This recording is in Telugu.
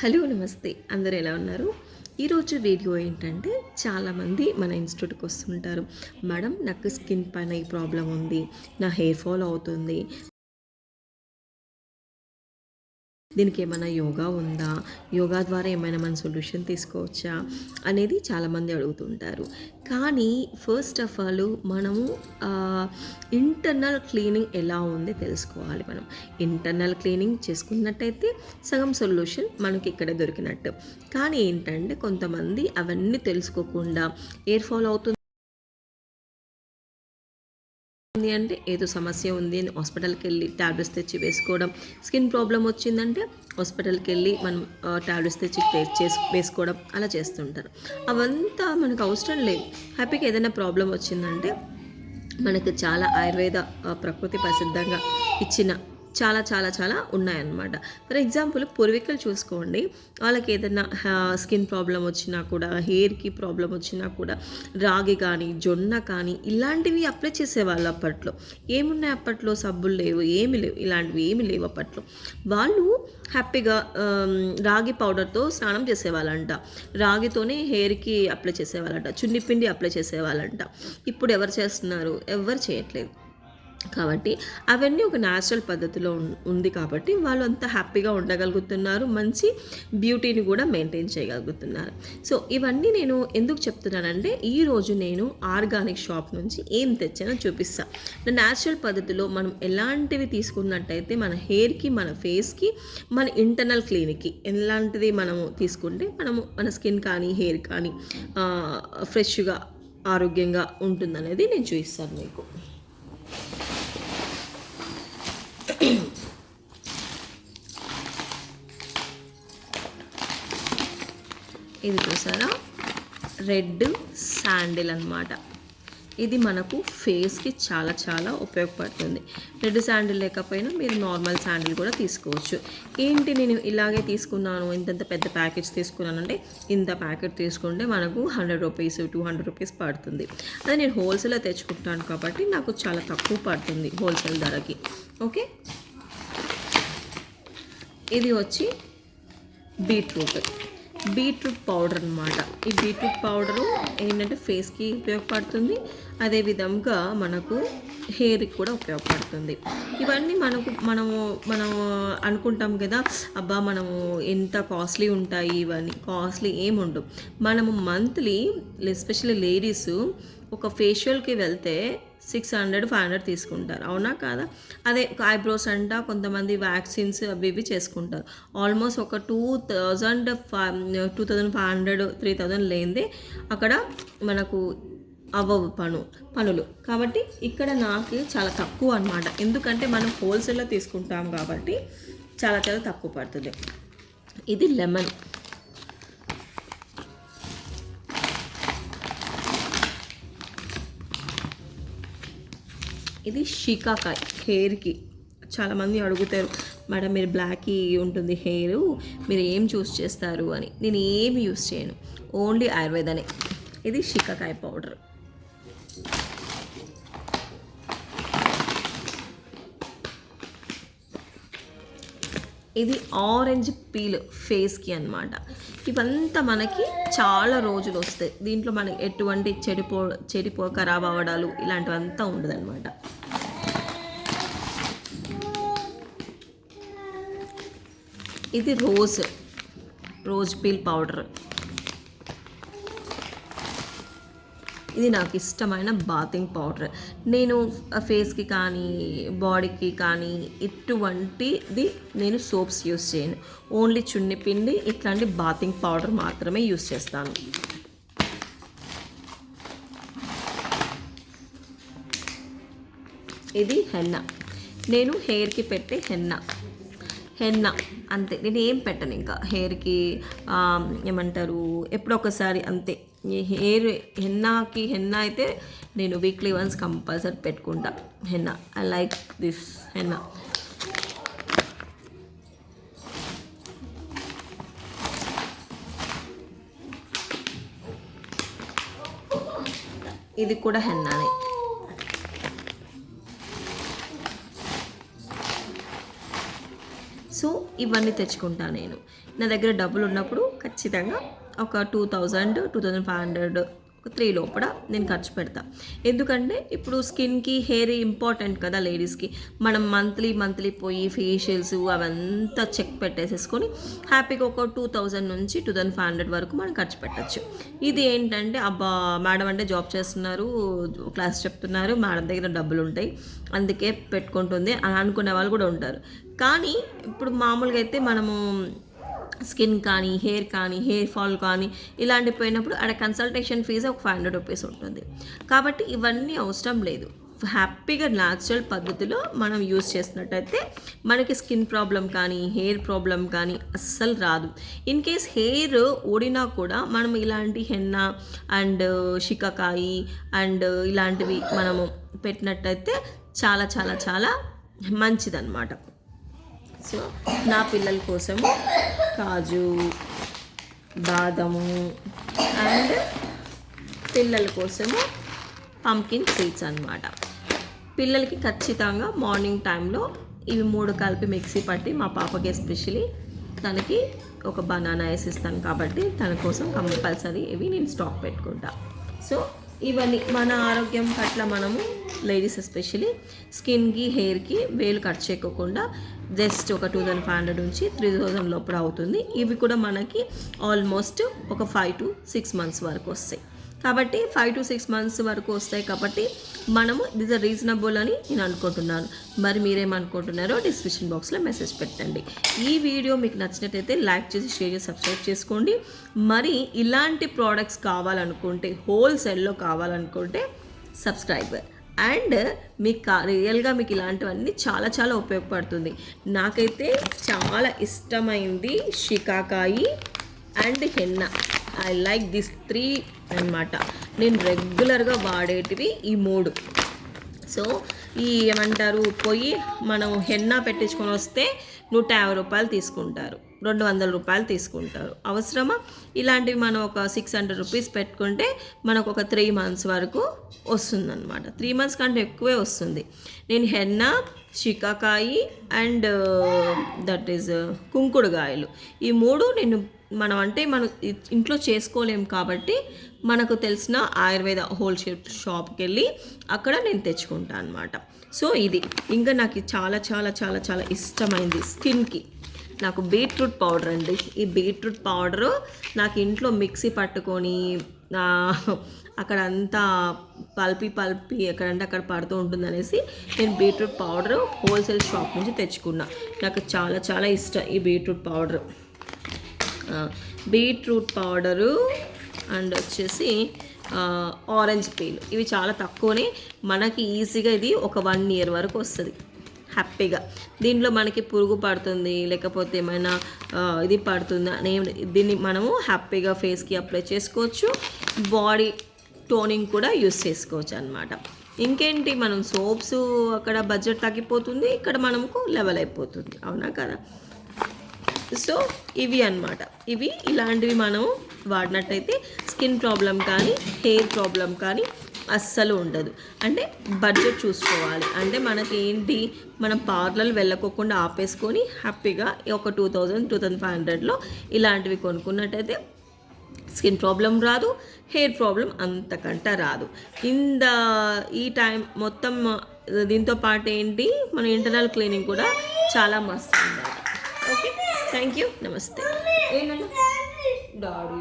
హలో నమస్తే. అందరు ఎలా ఉన్నారు? ఈరోజు వీడియో ఏంటంటే చాలామంది మన ఇన్స్టిట్యూట్కి వస్తుంటారు. మేడం నాకు స్కిన్ పైన ఈ ప్రాబ్లం ఉంది. నా హెయిర్ ఫాల్ అవుతుంది. దీనికి ఏమైనా యోగా ఉందా? యోగా ద్వారా ఏమైనా మన సొల్యూషన్ తీసుకోవచ్చా? అనేది చాలామంది అడుగుతుంటారు. కానీ ఫస్ట్ ఆఫ్ ఆల్ మనము ఇంటర్నల్ క్లీనింగ్ ఎలా ఉంది తెలుసుకోవాలి మనం. ఇంటర్నల్ క్లీనింగ్ చేసుకున్నట్టయితే సగం సొల్యూషన్ మనకి ఇక్కడ దొరికినట్టు. కానీ ఏంటంటే కొంతమంది అవన్నీ తెలుసుకోకుండా ఎయిర్ ఫాల్ అవుతుంది ఉంది అంటే ఏదో సమస్య ఉంది అని హాస్పిటల్కి వెళ్ళి ట్యాబ్లెట్స్ తెచ్చి వేసుకోవడం. స్కిన్ ప్రాబ్లం వచ్చిందంటే హాస్పిటల్కి వెళ్ళి మనం ట్యాబ్లెట్స్ తెచ్చి టేస్ట్ చేసి వేసుకోవడం అలా చేస్తుంటారు. అవంతా మనకు అవసరం లేదు. హ్యాపీగా ఏదైనా ప్రాబ్లం వచ్చిందంటే మనకు చాలా ఆయుర్వేద ప్రకృతి ప్రసిద్ధంగా ఇచ్చిన చాలా చాలా చాలా ఉన్నాయన్నమాట. ఫర్ ఎగ్జాంపుల్ పూర్వీకులు చూసుకోండి. వాళ్ళకి ఏదైనా స్కిన్ ప్రాబ్లం వచ్చినా కూడా హెయిర్కి ప్రాబ్లం వచ్చినా కూడా రాగి కానీ జొన్న కానీ ఇలాంటివి అప్లై చేసేవాళ్ళు అప్పట్లో. ఏమున్నాయి అప్పట్లో? సబ్బులు లేవు ఏమి లేవు ఇలాంటివి ఏమి లేవు అప్పట్లో. వాళ్ళు హ్యాపీగా రాగి పౌడర్తో స్నానం చేసేవాళ్ళంట. రాగితోనే హెయిర్కి అప్లై చేసేవాళ్ళంట. చున్నిపిండి అప్లై చేసేవాళ్ళంట. ఇప్పుడు ఎవరు చేస్తున్నారు? ఎవరు చేయట్లేదు. కాబట్టి అవన్నీ ఒక న్యాచురల్ పద్ధతిలో ఉంది కాబట్టి వాళ్ళు అంత హ్యాపీగా ఉండగలుగుతున్నారు మంచి బ్యూటీని కూడా మెయింటైన్ చేయగలుగుతున్నారు. సో ఇవన్నీ నేను ఎందుకు చెప్తున్నానంటే ఈరోజు నేను ఆర్గానిక్ షాప్ నుంచి ఏం తెచ్చానో చూపిస్తాను న్యాచురల్ పద్ధతిలో మనం ఎలాంటివి తీసుకున్నట్టయితే మన హెయిర్కి మన ఫేస్కి మన ఇంటర్నల్ క్లినిక్కి ఎలాంటిది మనము తీసుకుంటే మనము మన స్కిన్ కానీ హెయిర్ కానీ ఫ్రెష్గా ఆరోగ్యంగా ఉంటుందనేది నేను చూపిస్తాను మీకు. ఇది చూసారా? రెడ్ శాండిల్ అన్నమాట. ఇది మనకు ఫేస్కి చాలా చాలా ఉపయోగపడుతుంది. రెడ్ శాండిల్ లేకపోయినా మీరు నార్మల్ శాండిల్ కూడా తీసుకోవచ్చు. ఏంటి నేను ఇలాగే తీసుకున్నాను ఇంతంత పెద్ద ప్యాకెట్స్ తీసుకున్నాను అంటే ఇంత ప్యాకెట్ తీసుకుంటే మనకు hundred rupees two hundred rupees పడుతుంది. అదే నేను హోల్సేల్లో తెచ్చుకుంటాను కాబట్టి నాకు చాలా తక్కువ పడుతుంది హోల్సేల్ ధరకి. ఓకే? ఇది వచ్చి బీట్రూట్. బీట్రూట్ పౌడర్ అనమాట ఈ బీట్రూట్ పౌడరు ఏంటంటే ఫేస్కి ఉపయోగపడుతుంది. అదే విధంగా మనకు హెయిర్కి కూడా ఉపయోగపడుతుంది. ఇవన్నీ మనకు మనము మనం అనుకుంటాం కదా అబ్బా మనము ఎంత కాస్ట్లీ ఉంటాయి ఇవన్నీ కాస్ట్లీ ఏముండవు. మనము మంత్లీ ఎస్పెషల్లీ లేడీస్ ఒక ఫేషియల్కి వెళ్తే సిక్స్ హండ్రెడ్ ఫైవ్ హండ్రెడ్ తీసుకుంటారు. అవునా కాదా? అదే ఐబ్రోస్ అంట కొంతమంది వ్యాక్సిన్స్ అవి ఇవి చేసుకుంటారు. ఆల్మోస్ట్ ఒక two thousand five two thousand five hundred three thousand లేనిదే అక్కడ మనకు అవ్వవు పను పనులు. కాబట్టి ఇక్కడ నాకు చాలా తక్కువ అనమాట ఎందుకంటే మనం హోల్సేల్లో తీసుకుంటాం కాబట్టి చాలా చాలా తక్కువ పడుతుంది. ఇది లెమన్. ఇది షికాకాయ్ హెయిర్కి. చాలామంది అడుగుతారు మేడం మీరు బ్లాక్ ఉంటుంది హెయిర్ మీరు ఏం చూస్ చేస్తారు? అని. నేను ఏమి యూస్ చేయను. ఓన్లీ ఆయుర్వేదనే. ఇది షికాకాయ పౌడర్. ఇది ఆరెంజ్ పీల్ ఫేస్కి అన్నమాట. ఇవంతా మనకి చాలా రోజులు వస్తాయి. దీంట్లో మనకి ఎటువంటి చెడిపో చెడిపో ఖరాబ్ అవ్వడాలు ఇలాంటివంతా ఉండదన్నమాట. ఇది రోజ్ రోజ్ పీల్ పౌడర్. ఇది నాకు ఇష్టమైన బాతింగ్ పౌడర్. నేను ఫేస్కి కానీ బాడీకి కానీ ఇటువంటిది నేను సోప్స్ యూస్ చేయను. ఓన్లీ చున్ని పిండి ఇట్లాంటి బాతింగ్ పౌడర్ మాత్రమే యూస్ చేస్తాను. ఇది హెన్న. నేను హెయిర్కి పెట్టే హెన్న. హెన్న. అంతే. నేను ఏం పెట్టను ఇంకా. హెయిర్కి ఏమంటారు ఎప్పుడొకసారి అంతే. ఈ హెయిర్ హెన్నాకి హెన్న అయితే నేను వీక్లీ వన్స్ కంపల్సరీ పెట్టుకుంటా. Henna. I like this henna. ఇది కూడా హెన్నానే. ఇవన్నీ తెచ్చుకుంటాను నేను. నా దగ్గర డబ్బులు ఉన్నప్పుడు ఖచ్చితంగా ఒక two thousand two thousand five hundred three లోపల నేను ఖర్చు పెడతా. ఎందుకంటే ఇప్పుడు స్కిన్కి హెయిర్ ఇంపార్టెంట్ కదా లేడీస్కి. మనం మంత్లీ మంత్లీ పోయి ఫేషియల్స్ అవంతా చెక్ పెట్టేసేసుకొని హ్యాపీగా ఒక టూ థౌజండ్ నుంచి టూ థౌజండ్ ఫైవ్ హండ్రెడ్ వరకు మనం ఖర్చు పెట్టచ్చు. ఇది ఏంటంటే అబ్బా మేడం అంటే జాబ్ చేస్తున్నారు క్లాస్ చెప్తున్నారు మేడం దగ్గర డబ్బులు ఉంటాయి అందుకే పెట్టుకుంటుంది అని అనుకునే వాళ్ళు కూడా ఉంటారు. కానీ ఇప్పుడు మామూలుగా అయితే మనము స్కిన్ కానీ హెయిర్ కానీ హెయిర్ ఫాల్ కానీ ఇలాంటి పోయినప్పుడు ఆడ కన్సల్టేషన్ ఫీజు ఒక ఫైవ్ హండ్రెడ్ రూపీస్ ఉంటుంది. కాబట్టి ఇవన్నీ అవసరం లేదు. హ్యాపీగా న్యాచురల్ పద్ధతిలో మనం యూస్ చేసినట్టయితే మనకి స్కిన్ ప్రాబ్లం కానీ హెయిర్ ప్రాబ్లం కానీ అస్సలు రాదు. ఇన్ కేస్ హెయిర్ ఊడినా కూడా మనం ఇలాంటి హెన్న అండ్ షికాకాయి అండ్ ఇలాంటివి మనము పెట్టినట్టయితే చాలా చాలా చాలా మంచిదన్నమాట. సో నా పిల్లల కోసం కాజు బాదము అండ్ పిల్లల కోసము పంకిన్ సీడ్స్ అన్నమాట. పిల్లలకి ఖచ్చితంగా మార్నింగ్ టైంలో ఇవి మూడు కలిపి మిక్సీ పట్టి మా పాపకి ఎస్పెషలీ తనకి ఒక బనానా వేసిస్తాను కాబట్టి తన కోసం కంపల్సరీ ఇవి నేను స్టాక్ పెట్టుకుంటా. సో ఇవన్నీ మన ఆరోగ్యం పట్ల మనము లేడీస్ ఎస్పెషలీ స్కిన్కి హెయిర్కి వేలు కట్ చేయకోకుండా జస్ట్ ఒక టూ థౌజండ్ ఫైవ్ హండ్రెడ్ నుంచి త్రీ థౌజండ్ లోపల అవుతుంది. ఇవి కూడా మనకి ఆల్మోస్ట్ ఒక ఫైవ్ టు సిక్స్ మంత్స్ వరకు వస్తాయి. కాబట్టి ఫైవ్ టు సిక్స్ మంత్స్ వరకు వస్తాయి కాబట్టి మనము దిస్ అ రీజనబుల్ అని నేను అనుకుంటున్నాను. మరి మీరేమనుకుంటున్నారో డిస్క్రిప్షన్ బాక్స్లో మెసేజ్ పెట్టండి. ఈ వీడియో మీకు నచ్చినట్టయితే లైక్ చేసి షేర్ చేసి సబ్స్క్రైబ్ చేసుకోండి. మరి ఇలాంటి ప్రోడక్ట్స్ కావాలనుకుంటే హోల్సేల్లో కావాలనుకుంటే సబ్స్క్రైబర్ అండ్ మీకు కా- రియల్గా మీకు ఇలాంటివన్నీ చాలా చాలా ఉపయోగపడుతుంది. నాకైతే చాలా ఇష్టమైంది shikakai and henna I like this three అన్నమాట. నేను రెగ్యులర్గా వాడేటివి ఈ మూడు. సో ఈ ఏమంటారు? పోయి మనం హెన్నా పెట్టించుకొని వస్తే నూట యాభై రూపాయలు తీసుకుంటారు. రెండు వందల రూపాయలు తీసుకుంటారు. అవసరమా? ఇలాంటివి మనం ఒక సిక్స్ హండ్రెడ్ రూపీస్ పెట్టుకుంటే మనకు ఒక త్రీ మంత్స్ వరకు వస్తుందన్నమాట. త్రీ మంత్స్ కంటే ఎక్కువే వస్తుంది. నేను henna shikakai and uh, that is uh, కుంకుడుగాయలు. ఈ మూడు నేను మనం అంటే మనం ఇంట్లో చేసుకోలేం కాబట్టి మనకు తెలిసిన ఆయుర్వేద హోల్సేల్ షాప్కి వెళ్ళి అక్కడ నేను తెచ్చుకుంటాను అనమాట సో ఇది. ఇంకా నాకు చాలా చాలా చాలా చాలా ఇష్టమైంది స్కిన్కి. నాకు బీట్రూట్ పౌడర్ అండి. ఈ బీట్రూట్ పౌడరు నాకు ఇంట్లో మిక్సీ పట్టుకొని ఆ, అక్కడ అంతా పల్పి పల్పి ఎక్కడంటే అక్కడ పడుతూ ఉంటుంది అనేసి నేను బీట్రూట్ పౌడర్ హోల్సేల్ షాప్ నుంచి తెచ్చుకున్నా. నాకు చాలా చాలా ఇష్టం ఈ beetroot powder. Beetroot powder and వచ్చేసి ఆరెంజ్ పీల్. ఇవి చాలా తక్కువనే మనకి ఈజీగా ఇది ఒక వన్ ఇయర్ వరకు వస్తుంది. హ్యాపీగా. దీంట్లో మనకి పురుగు పడుతుంది లేకపోతే ఏమైనా ఇది పడుతుంది అనే దీన్ని మనము హ్యాపీగా ఫేస్కి అప్లై చేసుకోవచ్చు. బాడీ టోనింగ్ కూడా యూస్ చేసుకోవచ్చు అనమాట ఇంకేంటి మనం సోప్స్ అక్కడ బడ్జెట్ తగ్గిపోతుంది ఇక్కడ మనకు లెవెల్ అయిపోతుంది. అవునా కదా? సో ఇవి అన్నమాట. ఇవి ఇలాంటివి మనం వాడినట్టయితే స్కిన్ ప్రాబ్లం కానీ హెయిర్ ప్రాబ్లం కానీ అస్సలు ఉండదు. అంటే బడ్జెట్ చూసుకోవాలి. అంటే మనకి ఏంటి మనం పార్లర్ వెళ్ళకోకుండా ఆపేసుకొని హ్యాపీగా ఒక two thousand two thousand five హండ్రెడ్లో ఇలాంటివి కొనుక్కున్నట్టయితే స్కిన్ ప్రాబ్లం రాదు హెయిర్ ప్రాబ్లం అంతకంట రాదు. ఇంద ఈ టైం మొత్తం దీంతో పాటు ఏంటి? మన ఇంటర్నల్ క్లీనింగ్ కూడా చాలా మస్తు ఉండాలి ఓకే? థ్యాంక్ యూ నమస్తే ఏంటంటే డాడీ